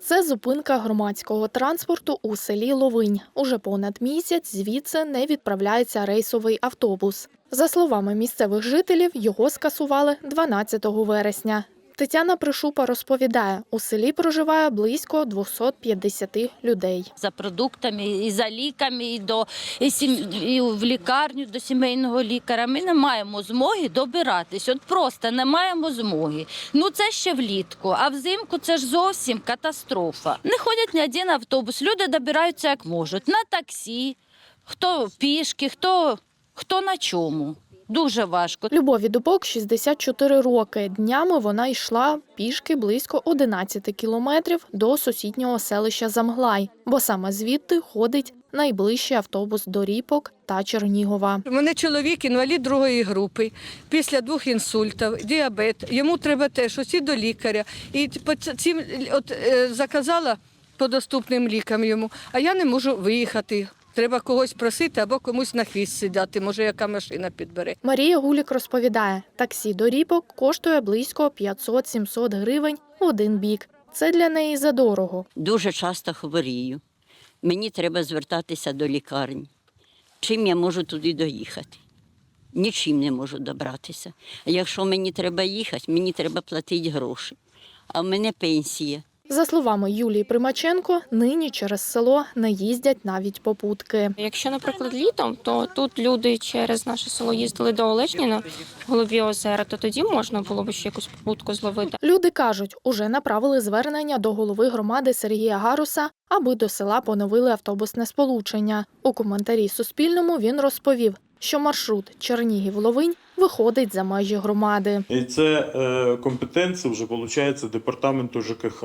Це зупинка громадського транспорту у селі Ловинь. Уже понад місяць звідси не відправляється рейсовий автобус. За словами місцевих жителів, його скасували 12 вересня. Тетяна Пришупа розповідає, у селі проживає близько 250 людей. за продуктами, і за ліками, і, до, і, сім, і в лікарню до сімейного лікаря. Ми не маємо змоги добиратись. От просто не маємо змоги. Ну це ще влітку, а взимку це ж зовсім катастрофа. Не ходять ні один автобус. Люди добираються як можуть. На таксі, хто пішки, хто, хто на чому. Дуже важко. Любові Дубок 64 роки. Днями вона йшла пішки близько 11 кілометрів до сусіднього селища Замглай, бо саме звідти ходить найближчий автобус до Ріпок та Чернігова. У мене чоловік інвалід другої групи, після двох інсультів, діабет. Йому треба теж усі до лікаря. І по цим от, е, заказала по доступним лікам йому, а я не можу виїхати. Треба когось просити або комусь на хвіст сідати, може, яка машина підбере. Марія Гулік розповідає, таксі до Ріпок коштує близько 500-700 гривень в один бік. Це для неї задорого. дуже часто хворію. Мені треба звертатися до лікарні. Чим я можу туди доїхати? Нічим не можу добратися. А якщо мені треба їхати, мені треба платити гроші. А в мене пенсія. За словами Юлії Примаченко, нині через село не їздять навіть попутки. Якщо, наприклад, літом, то тут люди через наше село їздили до Олешніна голові озера, то тоді можна було б ще якусь попутку зловити. Люди кажуть, уже направили звернення до голови громади Сергія Гаруса, аби до села поновили автобусне сполучення. У коментарі Суспільному він розповів, що маршрут Чернігів-Ловинь виходить за межі громади. І це е, компетенція вже виходить департаменту ЖКХ.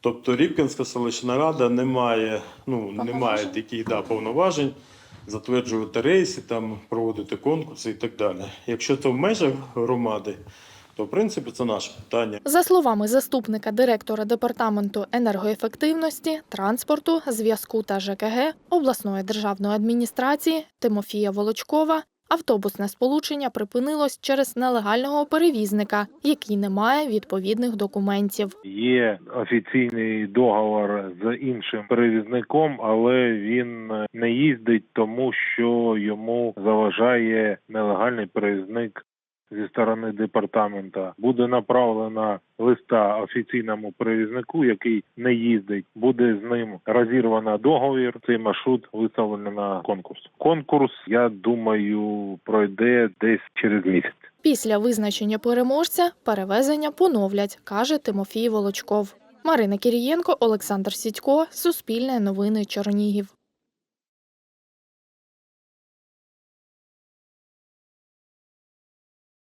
Тобто Рібкінська селищна рада не має, ну, не має таких да, повноважень затверджувати рейси, там, проводити конкурси і так далі. Якщо це в межах громади, то в принципі це наше питання. За словами заступника директора департаменту енергоефективності, транспорту, зв'язку та ЖКГ обласної державної адміністрації Тимофія Волочкова, автобусне сполучення припинилось через нелегального перевізника, який не має відповідних документів. Є офіційний договор з іншим перевізником, але він не їздить, тому що йому заважає нелегальний перевізник зі сторони департамента. Буде направлена листа офіційному перевізнику, який не їздить. Буде з ним розірвано договір. Цей маршрут виставлено на конкурс. Конкурс, я думаю, пройде десь через місяць. Після визначення переможця перевезення поновлять, каже Тимофій Волочков. Марина Кірієнко, Олександр Сідько, Суспільне новини Чернігів.